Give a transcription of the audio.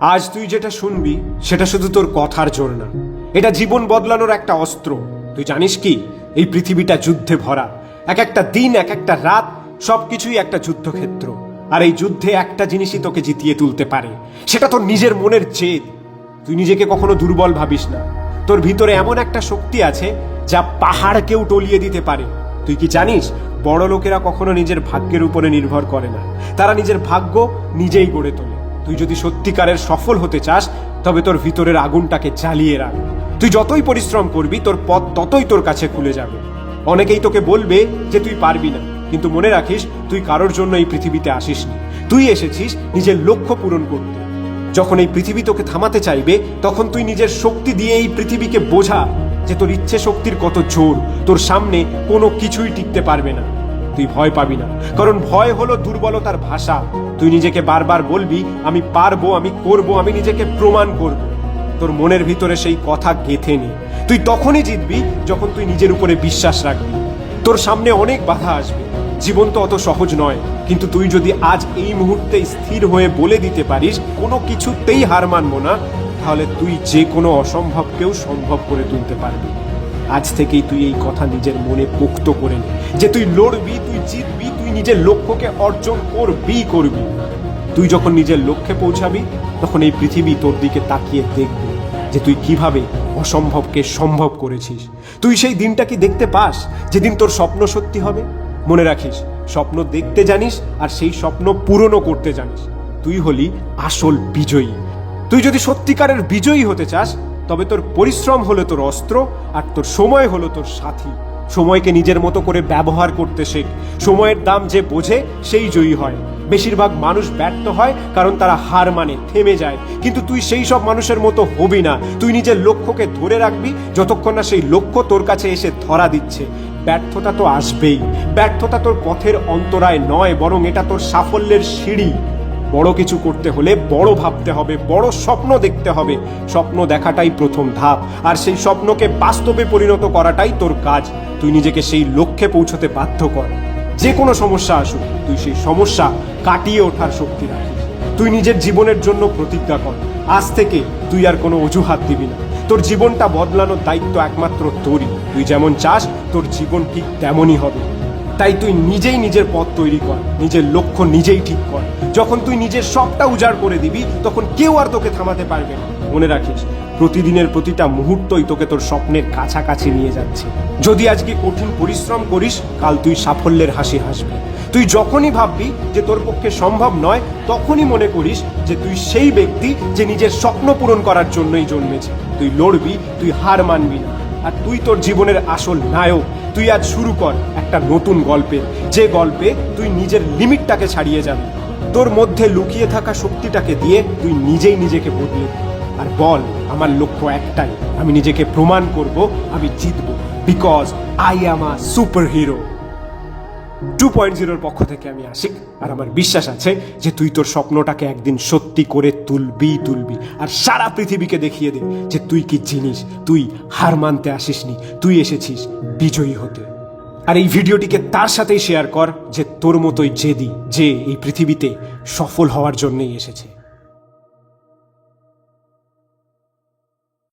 আজ তুই যেটা শুনবি, সেটা শুধু তোর কথার জোর না। এটা জীবন বদলানোর একটা অস্ত্র। তুই জানিস কি? এই পৃথিবীটা যুদ্ধে ভরা। এক একটা দিন, এক একটা রাত, সবকিছুই একটা যুদ্ধক্ষেত্র। আর এই যুদ্ধে একটা জিনিসই তোকে জিতিয়ে তুলতে পারে। সেটা তোর নিজের মনের জেদ। তুই নিজেকে কখনো দুর্বল ভাবিস না। তোর ভিতরে এমন একটা শক্তি আছে, যা পাহাড়কেও টলিয়ে দিতে পারে। তুই কি জানিস বড় লোকেরা কখনো নিজের ভাগ্যের উপরে নির্ভর করে না। তারা নিজের ভাগ্য নিজেই গড়ে তোলে। তুই যদি সত্যিকারের সফল হতে চাস, তবে তোর ভিতরের আগুনটাকে জ্বালিয়ে রাখ। তুই যতই পরিশ্রম করবি, তোর পথ ততই তোর কাছে খুলে যাবে। অনেকেই তোকে বলবে যে তুই পারবি না, কিন্তু মনে রাখিস, তুই কারোর জন্য এই পৃথিবীতে আসিসনি। তুই এসেছিস নিজের লক্ষ্য পূরণ করতে। যখন এই পৃথিবী তোকে থামাতে চাইবে, তখন তুই নিজের শক্তি দিয়ে এই পৃথিবীকে বোঝা যে তোর ইচ্ছে শক্তির কত জোর, তোর সামনে কোনো কিছুই টিকতে পারবে না। তুই ভয় পাবি না। কারণ ভয় হলো দুর্বলতার ভাষা। তুই নিজেকে বারবার বলবি, আমি পারব, আমি করব, আমি নিজেকে প্রমাণ করব। তোর মনের ভিতরে সেই কথা গেথে নি। তুই তখনই জিতবি যখন তুই নিজের উপরে বিশ্বাস রাখবি। তোর সামনে অনেক বাধা আসবে। জীবন তো অত সহজ নয়। কিন্তু তুই যদি আজ এই মুহূর্তে স্থির হয়ে বলে দিতে পারিস, কোনো কিছুতেই হার মানবো না, তাহলে তুই যে কোনো অসম্ভবকেও সম্ভব করে তুলতে পারবি। আজ থেকেই তুই এই কথা নিজের মনে পোক্ত করে নে, যে তুই লড়বি, তুই জিতবি, তুই নিজের লক্ষ্যকে অর্জন করবি করবি। তুই যখন নিজের লক্ষ্যে পৌঁছাবি, তখন এই পৃথিবী তোর দিকে তাকিয়ে দেখবে যে তুই কীভাবে অসম্ভবকে সম্ভব করেছিস। তুই সেই দিনটা কি দেখতে পাস? যেদিন তোর স্বপ্ন সত্যি হবে? মনে রাখিস, স্বপ্ন দেখতে জানিস আর সেই স্বপ্ন পূরণও করতে জানিস। তুই হলি আসল বিজয়ী। তুই যদি সত্যিকারের বিজয়ী হতে চাস তবে তোর পরিশ্রম হলো তোর অস্ত্র আর তোর সময় হলো তোর সাথী। সময়কে নিজের মতো করে ব্যবহার করতে শেখ। সময়ের দাম যে বোঝে, সেই জয়ী হয়। বেশিরভাগ মানুষ ব্যর্থ হয় কারণ তারা হার মানে থেমে যায়। কিন্তু তুই সেই সব মানুষের মতো হবি না। তুই নিজের লক্ষ্যকে ধরে রাখবি যতক্ষণ না সেই লক্ষ্য তোর কাছে এসে ধরা দিচ্ছে। ব্যর্থতা তো আসবেই। ব্যর্থতা তোর পথের অন্তরায় নয়, বরং এটা তোর সাফল্যের সিঁড়ি। বড় কিছু করতে হলে বড় ভাবতে হবে, বড় স্বপ্ন দেখতে হবে। স্বপ্ন দেখাটাই প্রথম ধাপ, আর সেই স্বপ্নকে বাস্তবে পরিণত করাটাই তোর কাজ। তুই নিজেকে সেই লক্ষ্যে পৌঁছতে বাধ্য কর। যে কোনো সমস্যা আসুক, তুই সেই সমস্যা কাটিয়ে ওঠার শক্তি রাখিস। তুই নিজের জীবনের জন্য প্রতিজ্ঞা কর। আজ থেকে তুই আর কোনো অজুহাত দিবি না। তোর জীবনটা বদলানোর দায়িত্ব একমাত্র তোরই। তুই যেমন চাস, তোর জীবন ঠিক তেমনই হবে। তাই তুই নিজেই নিজের পথ তৈরি কর, নিজের লক্ষ্য নিজেই ঠিক কর। যখন তুই নিজের সবটা উজাড় করে দিবি, তখন কেউ আর তোকে থামাতে পারবে না। মনে রাখিস, প্রতিদিনের প্রতিটা মুহূর্তই তোকে তোর স্বপ্নের কাছাকাছি নিয়ে যাচ্ছে। যদি আজকে কঠিন পরিশ্রম করিস, কাল তুই সাফল্যের হাসি হাসবি। তুই যখনই ভাববি যে তোর পক্ষে সম্ভব নয়, তখনই মনে করিস যে তুই সেই ব্যক্তি যে নিজের স্বপ্ন পূরণ করার জন্যই জন্মেছে। তুই লড়বি, তুই হার মানবি না। আর তুই তোর জীবনের আসল নায়ক। তুই আজ শুরু কর একটা নতুন গল্পে। যে গল্পে তুই নিজের লিমিটটাকে ছাড়িয়ে যাবি। তোর মধ্যে লুকিয়ে থাকা শক্তিটাকে দিয়ে তুই নিজেই নিজেকে বদলে। আর বল, আমার লক্ষ্য একটাই, আমি নিজেকে প্রমাণ করব, আমি জিতব। Because I am a super hero two point জিরোর পক্ষ থেকে আমি আশিক, আর আমার বিশ্বাস আছে যে তুই তোর স্বপ্নটাকে একদিন সত্যি করে তুলবি তুলবি। আর সারা পৃথিবীকে দেখিয়ে দে যে তুই কি জিনিস, তুই হার মানতে আসিসনি, তুই এসেছিস বিজয়ী হতে। আর এই ভিডিওটিকে তার সাথেই শেয়ার কর যে তোর মতোই জেদি যে এই পৃথিবীতে সফল হওয়ার জন্যই এসেছে।